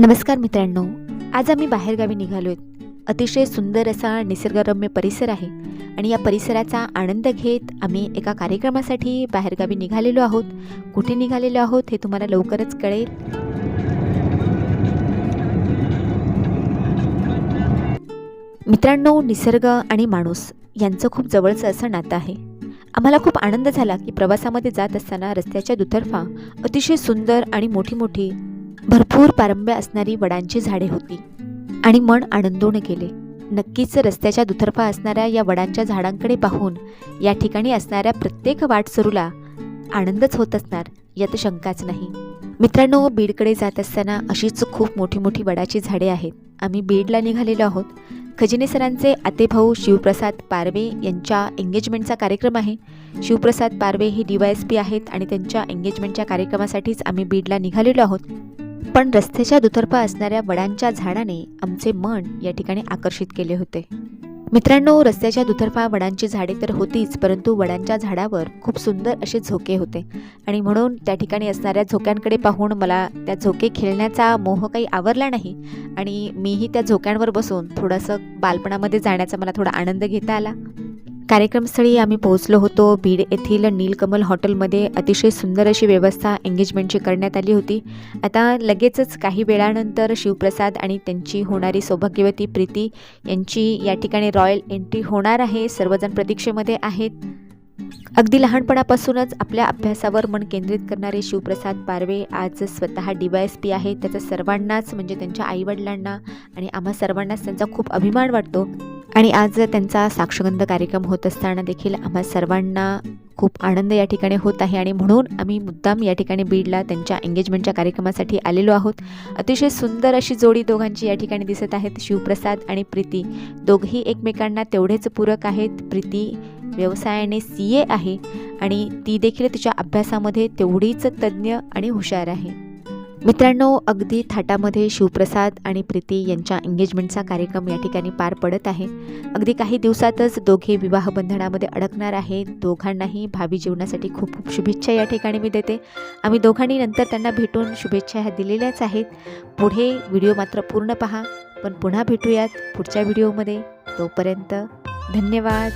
नमस्कार मित्रांनो आज आम्ही बाहेरगावी निघालो अतिशय सुंदर असा निसर्गरम्य परिसर आहे आणि या परिसराचा आनंद घेत आम्ही एका कार्यक्रमासाठी बाहेरगावी निघालेलो आहोत. कुठे निघालेलो आहोत हे तुम्हाला लवकरच कळेल. मित्रांनो निसर्ग आणि माणूस यांचं खूप जवळचं असं नातं आहे. आम्हाला खूप आनंद झाला की प्रवासामध्ये जात असताना रस्त्याच्या दुतर्फा अतिशय सुंदर आणि मोठी मोठी भरपूर पारंब्या असणारी वडांची झाडे होती. आणि मन आनंदोने गेले. नक्कीच रस्त्याच्या दुतर्फा असणाऱ्या या वडांच्या झाडांकडे पाहून या ठिकाणी असणाऱ्या प्रत्येक वाटसरूला आनंदच होत असणार यात शंकाच नाही. मित्रांनो बीडकडे जात असताना अशीच खूप मोठी मोठी वडाची झाडे आहेत. आम्ही बीडला निघालेलो आहोत. खजिने सरांचे आतेभाऊ शिवप्रसाद पारवे यांच्या एंगेजमेंटचा कार्यक्रम आहे. शिवप्रसाद पारवे हे डी वाय एस पी आहेत आणि त्यांच्या एंगेजमेंटच्या कार्यक्रमासाठीच आम्ही बीडला निघालेलो आहोत. पण रस्त्याच्या दुतर्फा असणाऱ्या वडांच्या झाडाने आमचे मन या ठिकाणी आकर्षित केले होते. मित्रांनो रस्त्याच्या दुतर्फा वडांची झाडे तर होतीच परंतु वडांच्या झाडावर खूप सुंदर असे झोके होते. आणि म्हणून त्या ठिकाणी असणाऱ्या झोक्यांकडे पाहून मला त्या झोके खेळण्याचा मोह काही आवरला नाही आणि मीही त्या झोक्यांवर बसून थोडंसं बालपणामध्ये जाण्याचा मला थोडा आनंद घेता आला. कार्यक्रमस्थळी आम्ही पोहोचलो होतो. बीड येथील नीलकमल हॉटेलमध्ये अतिशय सुंदर अशी व्यवस्था एंगेजमेंटची करण्यात आली होती. आता लगेचच काही वेळानंतर शिवप्रसाद आणि त्यांची होणारी सौभाग्यवती प्रीती यांची या ठिकाणी रॉयल एंट्री होणार आहे. सर्वजण प्रतीक्षेमध्ये आहेत. अगदी लहानपणापासूनच आपल्या अभ्यासावर मन केंद्रित करणारे शिवप्रसाद पारवे आज स्वतः डी वाय एस पी आहे. त्याचा सर्वांनाच म्हणजे त्यांच्या आईवडिलांना आणि आम्हा सर्वांनाच त्यांचा खूप अभिमान वाटतो. आणि आज त्यांचा साक्षगंध कार्यक्रम होत असताना देखील आम्हा सर्वांना खूप आनंद या ठिकाणी होत आहे आणि म्हणून आम्ही मुद्दाम या ठिकाणी बीडला त्यांच्या एंगेजमेंटच्या कार्यक्रमासाठी आलेलो आहोत. अतिशय सुंदर अशी जोडी दोघांची या ठिकाणी दिसत आहेत. शिवप्रसाद आणि प्रीती. दोघेही एकमेकांना तेवढेच पूरक आहेत. प्रीती व्यवसायाने सी ए आहे आणि ती देखील तिच्या अभ्यासामध्ये तेवढीच तज्ज्ञ आणि हुशार आहे. मित्रांनो अगदी थाटामध्ये शिवप्रसाद आणि प्रीती यांच्या एंगेजमेंटचा कार्यक्रम या ठिकाणी पार पडत आहे. अगदी काही दिवसातच दोघे विवाह बंधनामध्ये अडकणार आहे दोघांनाही भावी जीवनासाठी खूप खूप शुभेच्छा या ठिकाणी मी देते. आम्ही दोघांनी नंतर त्यांना भेटून शुभेच्छा ह्या दिलेल्याच आहेत. पुढे व्हिडिओ मात्र पूर्ण पहा पण पुन्हा भेटूयात पुढच्या व्हिडिओमध्ये. तोपर्यंत धन्यवाद.